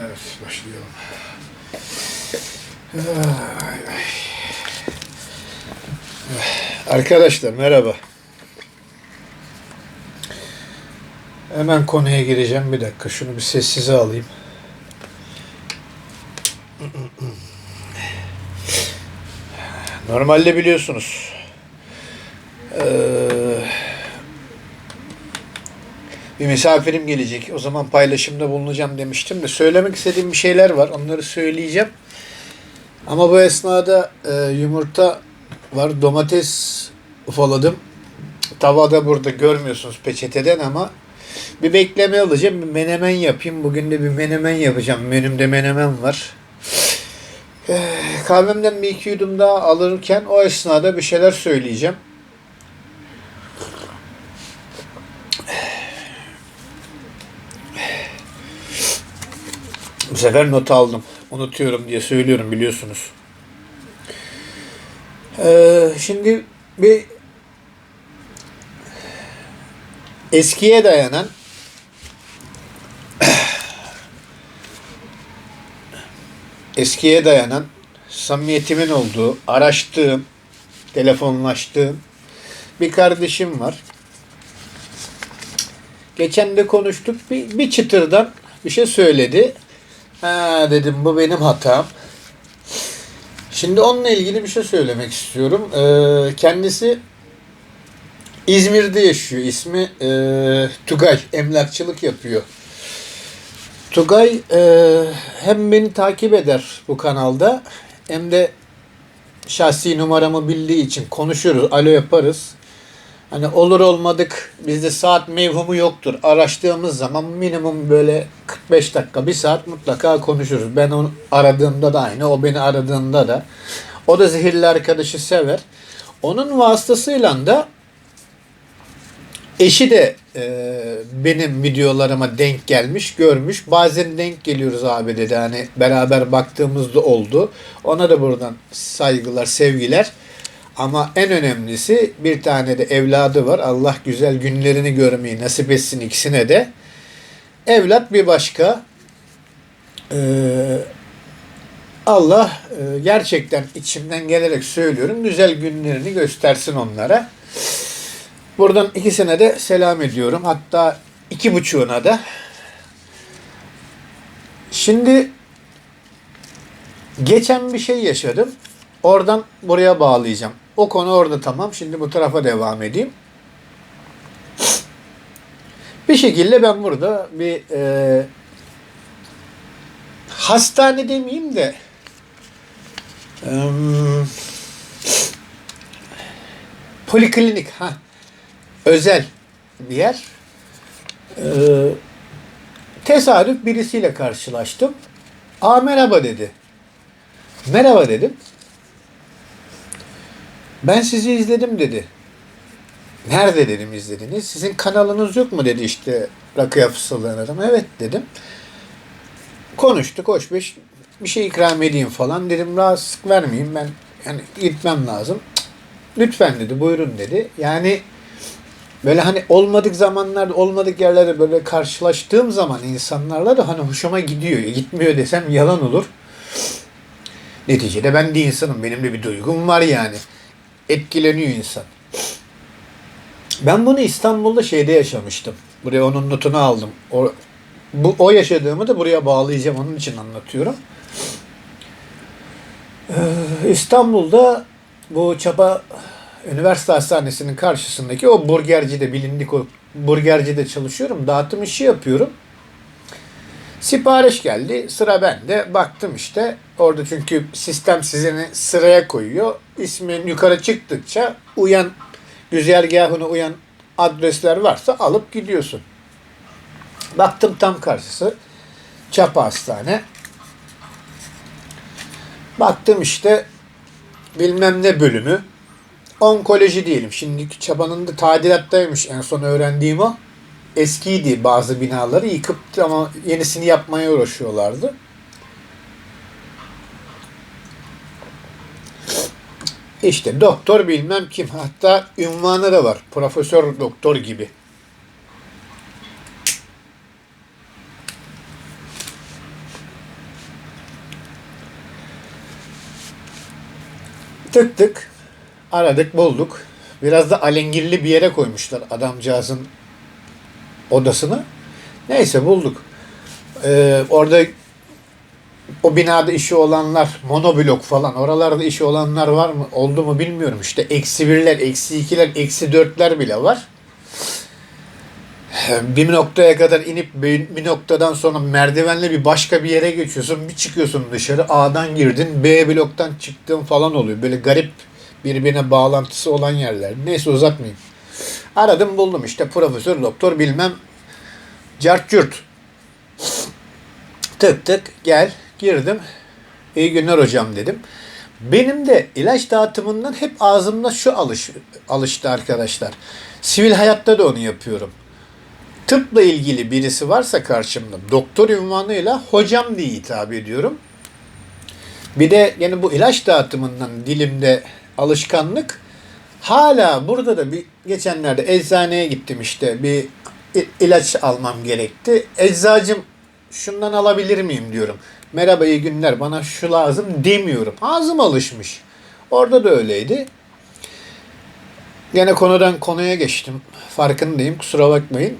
Evet, başlayalım. Ay, ay. Arkadaşlar merhaba. Hemen konuya gireceğim. Bir dakika şunu bir sessize alayım. Normalde biliyorsunuz bir misafirim gelecek. O zaman paylaşımda bulunacağım demiştim de söylemek istediğim bir şeyler var. Onları söyleyeceğim. Ama bu esnada e, yumurta var. Domates ufaladım. Tavada burada görmüyorsunuz peçeteden ama bir bekleme alacağım. Bir menemen yapayım. Bugün de bir menemen yapacağım. Menümde menemen var. Eh, Kahvemden bir iki yudum daha alırken o esnada bir şeyler söyleyeceğim. Bu sefer not aldım. Unutuyorum diye söylüyorum biliyorsunuz. Ee, şimdi bir eskiye dayanan eskiye dayanan samimiyetimin olduğu, araştığım, telefonlaştığım bir kardeşim var. Geçen de konuştuk. Bir, bir çıtırdan bir şey söyledi. Ha dedim bu benim hatam. Şimdi onunla ilgili bir şey söylemek istiyorum. Ee, kendisi İzmir'de yaşıyor. İsmi e, Tugay. Emlakçılık yapıyor. Tugay e, hem beni takip eder bu kanalda hem de şahsi numaramı bildiği için konuşuruz, alo yaparız. Hani olur olmadık bizde saat mevhumu yoktur. Araştığımız zaman minimum böyle 45 dakika, bir saat mutlaka konuşuruz. Ben onu aradığımda da aynı, o beni aradığında da. O da zehirli arkadaşı sever. Onun vasıtasıyla da eşi de e, benim videolarıma denk gelmiş, görmüş. Bazen denk geliyoruz abi dedi. Hani beraber baktığımızda oldu. Ona da buradan saygılar, sevgiler. Ama en önemlisi bir tane de evladı var. Allah güzel günlerini görmeyi nasip etsin ikisine de. Evlat bir başka. Ee, Allah e, gerçekten içimden gelerek söylüyorum. Güzel günlerini göstersin onlara. Buradan ikisine de selam ediyorum. Hatta iki buçuğuna da. Şimdi geçen bir şey yaşadım. Oradan buraya bağlayacağım. O konu orada tamam. Şimdi bu tarafa devam edeyim. Bir şekilde ben burada bir e, hastane demeyeyim de ım, poliklinik ha özel bir yer. E, tesadüf birisiyle karşılaştım. Aa merhaba dedi. Merhaba dedim. Ben sizi izledim dedi. Nerede dedim izlediniz? Sizin kanalınız yok mu dedi işte rakıya fısıldanırım. Evet dedim. Konuştuk hoş beş bir şey ikram edeyim falan dedim rahatsızlık vermeyeyim ben yani gitmem lazım. Lütfen dedi buyurun dedi. Yani böyle hani olmadık zamanlarda olmadık yerlerde böyle karşılaştığım zaman insanlarla da hani hoşuma gidiyor. Gitmiyor desem yalan olur. Neticede ben de insanım. Benim de bir duygum var yani. Etkileniyor insan. Ben bunu İstanbul'da şeyde yaşamıştım. Buraya onun notunu aldım. O, bu, o yaşadığımı da buraya bağlayacağım. Onun için anlatıyorum. Ee, İstanbul'da bu Çapa Üniversite Hastanesi'nin karşısındaki o burgercide bilindik o burgercide çalışıyorum. Dağıtım işi yapıyorum. Sipariş geldi. Sıra bende. Baktım işte. Orada çünkü sistem sizini sıraya koyuyor. İsmin yukarı çıktıkça uyan güzergahına uyan adresler varsa alıp gidiyorsun. Baktım tam karşısı. Çapa Hastane. Baktım işte bilmem ne bölümü. Onkoloji diyelim. Şimdiki çabanın da tadilattaymış en son öğrendiğim o eskiydi bazı binaları yıkıp ama yenisini yapmaya uğraşıyorlardı. İşte doktor bilmem kim hatta ünvanı da var. Profesör doktor gibi. Tık tık aradık bulduk. Biraz da alengirli bir yere koymuşlar adamcağızın odasını. Neyse bulduk. Ee, orada o binada işi olanlar, monoblok falan oralarda işi olanlar var mı? Oldu mu bilmiyorum. İşte eksi birler, eksi ikiler, eksi dörtler bile var. Bir noktaya kadar inip bir noktadan sonra merdivenle bir başka bir yere geçiyorsun. Bir çıkıyorsun dışarı A'dan girdin B bloktan çıktığın falan oluyor. Böyle garip birbirine bağlantısı olan yerler. Neyse uzatmayayım. Aradım buldum işte profesör doktor bilmem cart cürt. Tık tık gel girdim. İyi günler hocam dedim. Benim de ilaç dağıtımından hep ağzımda şu alış, alıştı arkadaşlar. Sivil hayatta da onu yapıyorum. Tıpla ilgili birisi varsa karşımda doktor ünvanıyla hocam diye hitap ediyorum. Bir de yani bu ilaç dağıtımından dilimde alışkanlık hala burada da bir geçenlerde eczaneye gittim işte bir ilaç almam gerekti. Eczacım şundan alabilir miyim diyorum. Merhaba iyi günler bana şu lazım demiyorum. Ağzım alışmış. Orada da öyleydi. Gene konudan konuya geçtim. Farkındayım kusura bakmayın.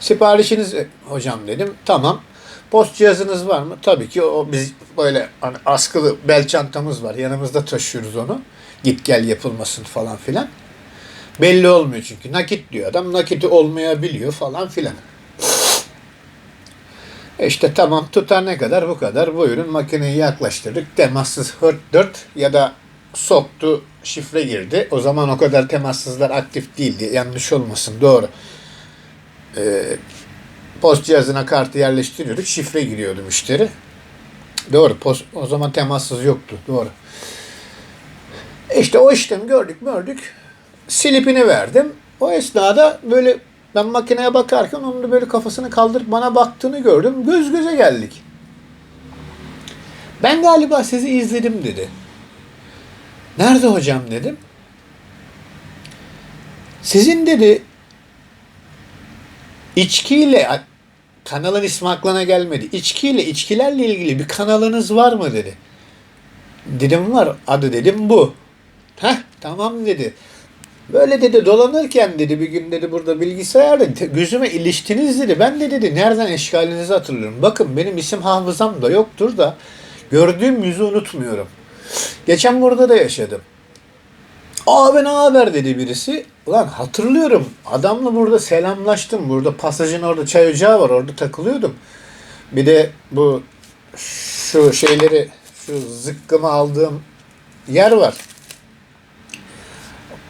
Siparişiniz hocam dedim. Tamam. Post cihazınız var mı? Tabii ki o biz böyle hani askılı bel çantamız var. Yanımızda taşıyoruz onu. Git gel yapılmasın falan filan. Belli olmuyor çünkü. Nakit diyor adam. Nakiti olmayabiliyor falan filan. E İşte tamam tutar ne kadar bu kadar. Buyurun makineyi yaklaştırdık. Temassız hırt dırt ya da soktu şifre girdi. O zaman o kadar temassızlar aktif değildi. Yanlış olmasın doğru. Ee, post cihazına kartı yerleştiriyorduk. Şifre giriyordu müşteri. Doğru. Post, o zaman temassız yoktu. Doğru. İşte o işlemi gördük gördük. Silipini verdim. O esnada böyle ben makineye bakarken onun da böyle kafasını kaldırıp bana baktığını gördüm. Göz göze geldik. Ben galiba sizi izledim dedi. Nerede hocam dedim. Sizin dedi içkiyle kanalın ismi aklına gelmedi. İçkiyle içkilerle ilgili bir kanalınız var mı dedi. Dedim var. Adı dedim bu. Heh tamam dedi. Böyle dedi dolanırken dedi bir gün dedi burada bilgisayarda gözüme iliştiniz dedi. Ben de dedi nereden eşkalinizi hatırlıyorum. Bakın benim isim hafızam da yoktur da gördüğüm yüzü unutmuyorum. Geçen burada da yaşadım. Abi ne haber dedi birisi. Ulan hatırlıyorum. Adamla burada selamlaştım. Burada pasajın orada çay ocağı var. Orada takılıyordum. Bir de bu şu şeyleri şu zıkkımı aldığım yer var.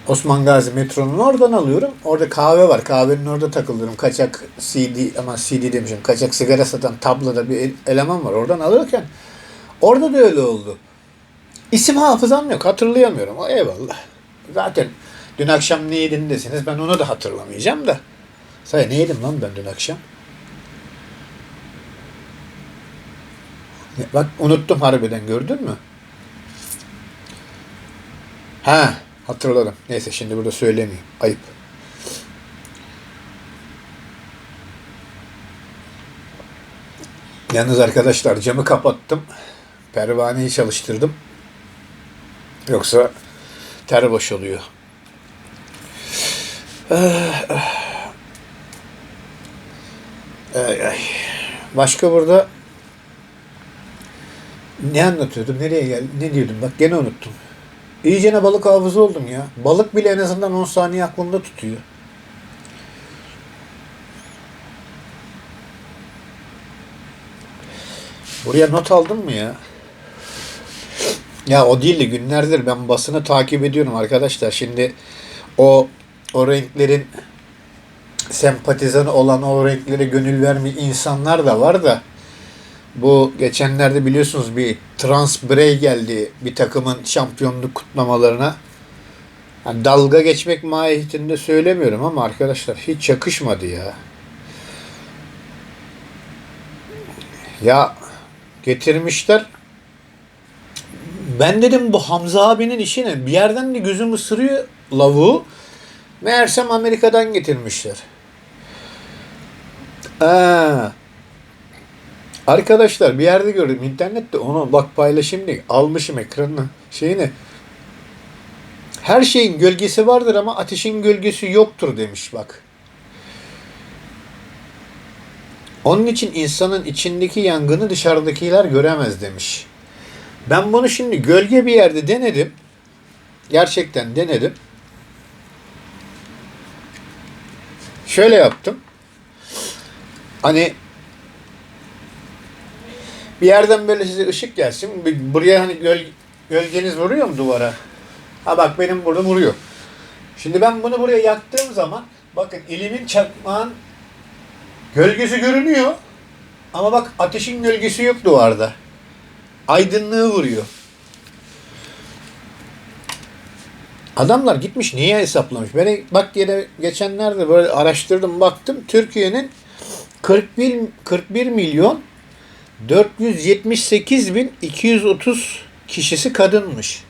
Osman Gazi metronun oradan alıyorum. Orada kahve var. Kahvenin orada takılıyorum. Kaçak CD ama CD demişim. Kaçak sigara satan tabloda bir eleman var. Oradan alırken orada da öyle oldu. İsim hafızam yok. Hatırlayamıyorum. Eyvallah. Zaten dün akşam ne yedin desiniz ben onu da hatırlamayacağım da. Say ne yedim lan ben dün akşam? Bak unuttum harbiden gördün mü? Ha hatırladım. Neyse şimdi burada söylemeyeyim. Ayıp. Yalnız arkadaşlar camı kapattım. Pervaneyi çalıştırdım. Yoksa ter boşalıyor. Ay, ay. Başka burada ne anlatıyordum? Nereye geldim? Ne diyordum? Bak gene unuttum. İyicene balık hafızı oldum ya. Balık bile en azından 10 saniye aklımda tutuyor. Buraya not aldın mı ya? Ya o değil de günlerdir ben basını takip ediyorum arkadaşlar. Şimdi o o renklerin sempatizanı olan o renklere gönül vermeyen insanlar da var da bu geçenlerde biliyorsunuz bir trans birey geldi bir takımın şampiyonluk kutlamalarına. Yani dalga geçmek mahiyetinde söylemiyorum ama arkadaşlar hiç yakışmadı ya. Ya getirmişler. Ben dedim bu Hamza abinin işi ne? Bir yerden de gözüm ısırıyor lavuğu. Meğersem Amerika'dan getirmişler. Aa, Arkadaşlar bir yerde gördüm internette onu bak paylaşayım diye almışım ekranını şeyini. Her şeyin gölgesi vardır ama ateşin gölgesi yoktur demiş bak. Onun için insanın içindeki yangını dışarıdakiler göremez demiş. Ben bunu şimdi gölge bir yerde denedim. Gerçekten denedim. Şöyle yaptım. Hani bir yerden böyle size ışık gelsin. Buraya hani göl, gölgeniz vuruyor mu duvara? Ha bak benim burada vuruyor. Şimdi ben bunu buraya yaktığım zaman bakın elimin çakmağın gölgesi görünüyor. Ama bak ateşin gölgesi yok duvarda. Aydınlığı vuruyor. Adamlar gitmiş niye hesaplamış? Ben bak yine geçenlerde böyle araştırdım baktım. Türkiye'nin 41, 41 milyon 478 bin 230 kişisi kadınmış.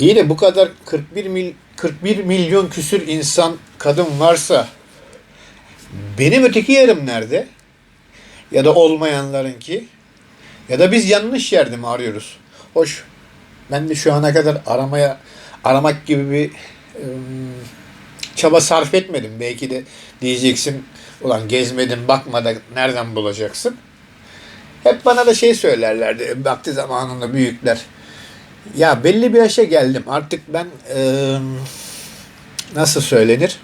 İyi de bu kadar 41 mil 41 milyon küsür insan kadın varsa benim öteki yarım nerede? Ya da olmayanlarınki? Ya da biz yanlış yerde mi arıyoruz? Hoş. Ben de şu ana kadar aramaya aramak gibi bir ım, çaba sarf etmedim. Belki de diyeceksin ulan gezmedin bakma nereden bulacaksın? Hep bana da şey söylerlerdi vakti zamanında büyükler. Ya belli bir yaşa geldim. Artık ben ım, nasıl söylenir?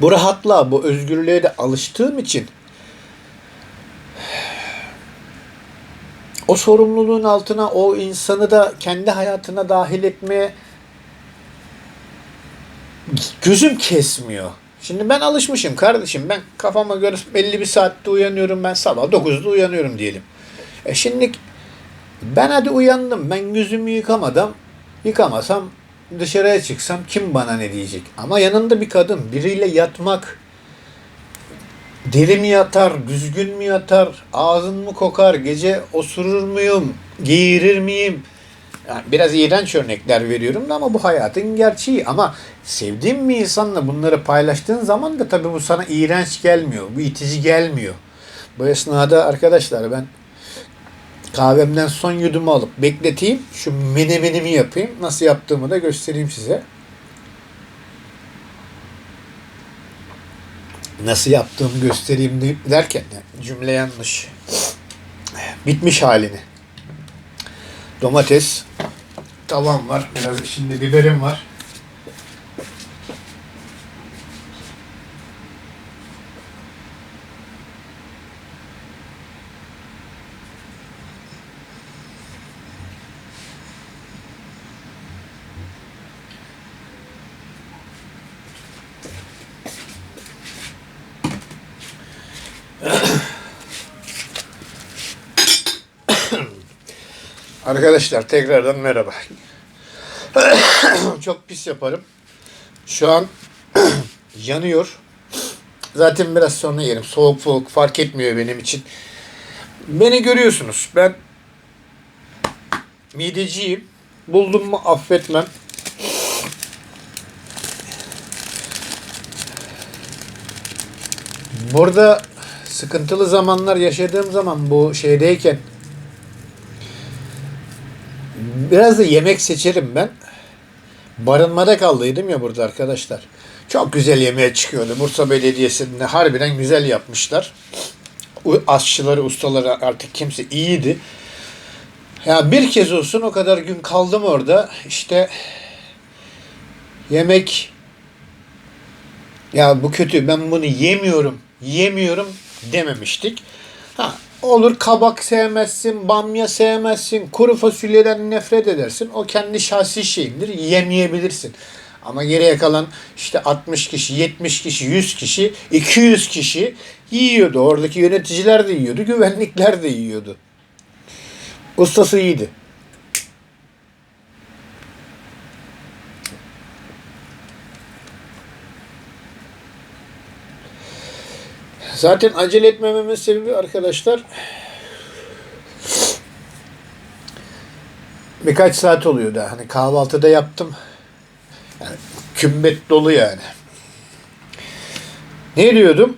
Bu rahatlığa, bu özgürlüğe de alıştığım için o sorumluluğun altına o insanı da kendi hayatına dahil etmeye gözüm kesmiyor. Şimdi ben alışmışım kardeşim. Ben kafama göre belli bir saatte uyanıyorum. Ben sabah 9'da uyanıyorum diyelim. E şimdi ben hadi uyandım. Ben gözümü yıkamadım. Yıkamasam dışarıya çıksam kim bana ne diyecek? Ama yanında bir kadın. Biriyle yatmak deli mi yatar, düzgün mü yatar, ağzın mı kokar, gece osurur muyum, geğirir miyim? Yani biraz iğrenç örnekler veriyorum da ama bu hayatın gerçeği. Ama sevdiğin bir insanla bunları paylaştığın zaman da tabii bu sana iğrenç gelmiyor, bu itici gelmiyor. Bu esnada arkadaşlar ben kahvemden son yudumu alıp bekleteyim. Şu menemenimi yapayım. Nasıl yaptığımı da göstereyim size. Nasıl yaptığımı göstereyim de- derken yani cümle yanlış. Bitmiş halini. Domates, tavam var. Biraz şimdi biberim var. Arkadaşlar tekrardan merhaba. Çok pis yaparım. Şu an yanıyor. Zaten biraz sonra yerim. Soğuk soğuk fark etmiyor benim için. Beni görüyorsunuz. Ben mideciyim. Buldum mu affetmem. Burada sıkıntılı zamanlar yaşadığım zaman bu şeydeyken Biraz da yemek seçerim ben. Barınmada kaldıydım ya burada arkadaşlar. Çok güzel yemeğe çıkıyordu. Bursa Belediyesi'nde harbiden güzel yapmışlar. Aşçıları, ustaları artık kimse iyiydi. Ya bir kez olsun o kadar gün kaldım orada. İşte yemek ya bu kötü ben bunu yemiyorum, yemiyorum dememiştik. Ha olur kabak sevmezsin, bamya sevmezsin, kuru fasulyeden nefret edersin. O kendi şahsi şeyindir, yemeyebilirsin. Ama geriye kalan işte 60 kişi, 70 kişi, 100 kişi, 200 kişi yiyordu. Oradaki yöneticiler de yiyordu, güvenlikler de yiyordu. Ustası iyiydi. Zaten acele etmememin sebebi arkadaşlar birkaç saat oluyor da hani kahvaltıda yaptım. Yani kümbet dolu yani. Ne diyordum?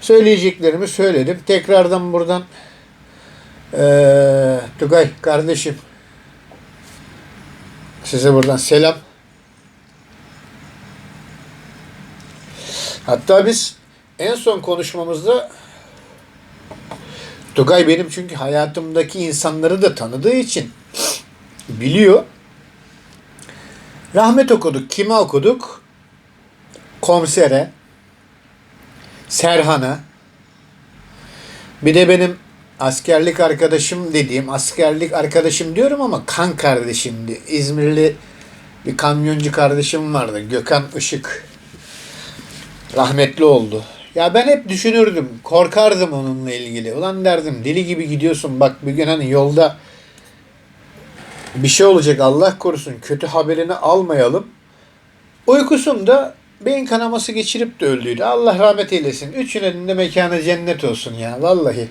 Söyleyeceklerimi söyledim. Tekrardan buradan eee Tugay kardeşim size buradan selam. Hatta biz en son konuşmamızda Tugay benim çünkü hayatımdaki insanları da tanıdığı için biliyor. Rahmet okuduk. Kime okuduk? Komisere, Serhan'a, bir de benim askerlik arkadaşım dediğim, askerlik arkadaşım diyorum ama kan kardeşimdi. İzmirli bir kamyoncu kardeşim vardı. Gökhan Işık. Rahmetli oldu. Ya ben hep düşünürdüm, korkardım onunla ilgili. Ulan derdim deli gibi gidiyorsun bak bir gün hani yolda bir şey olacak Allah korusun kötü haberini almayalım. Uykusunda beyin kanaması geçirip de öldüydü. Allah rahmet eylesin. Üçünün de mekanı cennet olsun ya vallahi.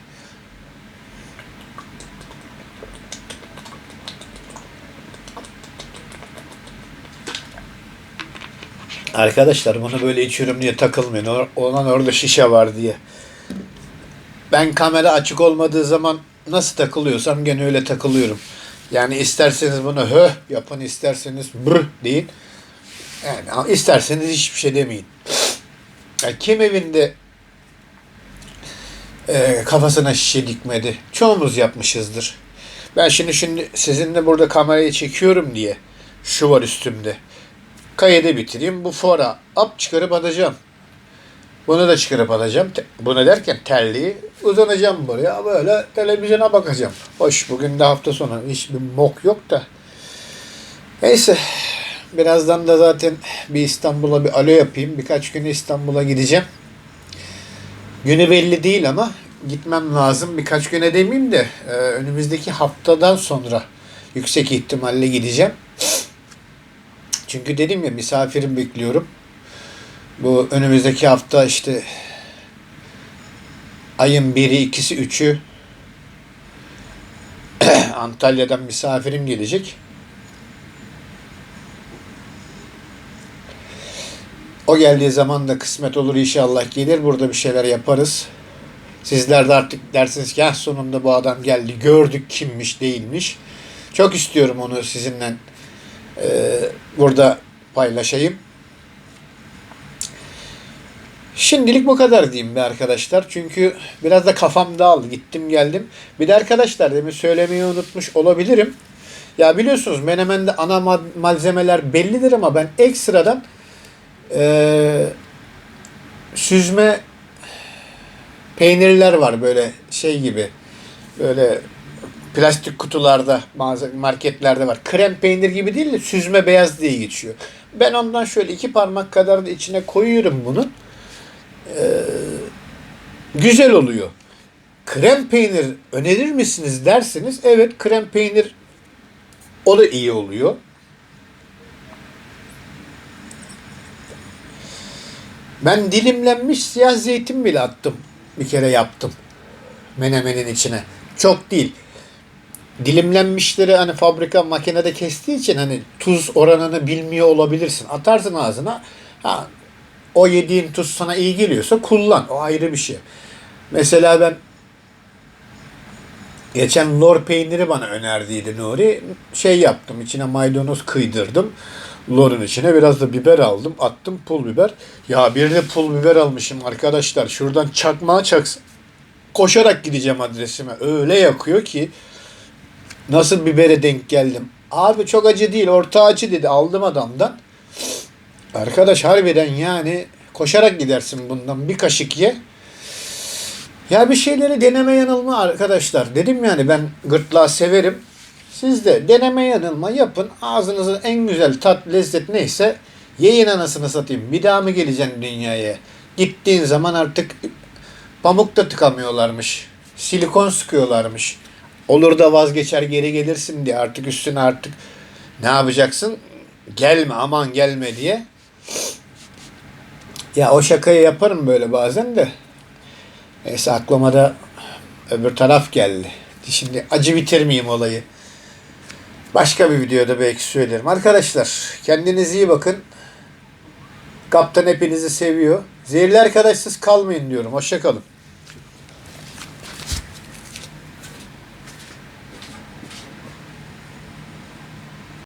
Arkadaşlar bunu böyle içiyorum diye takılmayın. Olan orada şişe var diye. Ben kamera açık olmadığı zaman nasıl takılıyorsam gene öyle takılıyorum. Yani isterseniz bunu höh yapın, isterseniz brr deyin. Yani isterseniz hiçbir şey demeyin. Yani kim evinde e, kafasına şişe dikmedi? Çoğumuz yapmışızdır. Ben şimdi şimdi sizinle burada kamerayı çekiyorum diye şu var üstümde. Kaydı bitireyim. Bu fora ap çıkarıp atacağım. Bunu da çıkarıp alacağım. Te- Bunu derken terliği uzanacağım buraya. Böyle televizyona bakacağım. Hoş bugün de hafta sonu. Hiçbir mok yok da. Neyse. Birazdan da zaten bir İstanbul'a bir alo yapayım. Birkaç gün İstanbul'a gideceğim. Günü belli değil ama gitmem lazım. Birkaç güne demeyeyim de e, önümüzdeki haftadan sonra yüksek ihtimalle gideceğim. Çünkü dedim ya misafirim bekliyorum. Bu önümüzdeki hafta işte ayın biri, ikisi, üçü Antalya'dan misafirim gelecek. O geldiği zaman da kısmet olur inşallah gelir. Burada bir şeyler yaparız. Sizler de artık dersiniz ki "Ah, sonunda bu adam geldi. Gördük kimmiş değilmiş. Çok istiyorum onu sizinle burada paylaşayım. Şimdilik bu kadar diyeyim be arkadaşlar. Çünkü biraz da kafam dağıldı. Gittim geldim. Bir de arkadaşlar demin söylemeyi unutmuş olabilirim. Ya biliyorsunuz Menemen'de ana ma- malzemeler bellidir ama ben ekstradan eee süzme peynirler var böyle şey gibi. Böyle plastik kutularda mağaza- marketlerde var. Krem peynir gibi değil de süzme beyaz diye geçiyor. Ben ondan şöyle iki parmak kadar da içine koyuyorum bunu. güzel oluyor. Krem peynir önerir misiniz derseniz evet krem peynir o da iyi oluyor. Ben dilimlenmiş siyah zeytin bile attım. Bir kere yaptım. Menemenin içine. Çok değil. Dilimlenmişleri hani fabrika makinede kestiği için hani tuz oranını bilmiyor olabilirsin. Atarsın ağzına. Ha, o yediğin tuz sana iyi geliyorsa kullan. O ayrı bir şey. Mesela ben geçen lor peyniri bana önerdiydi Nuri. Şey yaptım. içine maydanoz kıydırdım. Lorun içine biraz da biber aldım. Attım pul biber. Ya bir de pul biber almışım arkadaşlar. Şuradan çakmağa çaksın. Koşarak gideceğim adresime. Öyle yakıyor ki nasıl bibere denk geldim. Abi çok acı değil orta acı dedi. Aldım adamdan. Arkadaş harbiden yani koşarak gidersin bundan bir kaşık ye. Ya bir şeyleri deneme yanılma arkadaşlar. Dedim yani ben gırtlağı severim. Siz de deneme yanılma yapın. Ağzınızın en güzel tat, lezzet neyse yiyin anasını satayım. Bir daha mı geleceksin dünyaya? Gittiğin zaman artık pamuk da tıkamıyorlarmış. Silikon sıkıyorlarmış. Olur da vazgeçer geri gelirsin diye artık üstüne artık ne yapacaksın? Gelme aman gelme diye. Ya o şakayı yaparım böyle bazen de. Neyse aklıma da öbür taraf geldi. Şimdi acı bitirmeyeyim olayı. Başka bir videoda belki söylerim. Arkadaşlar kendinize iyi bakın. Kaptan hepinizi seviyor. Zehirli arkadaşsız kalmayın diyorum. Hoşçakalın.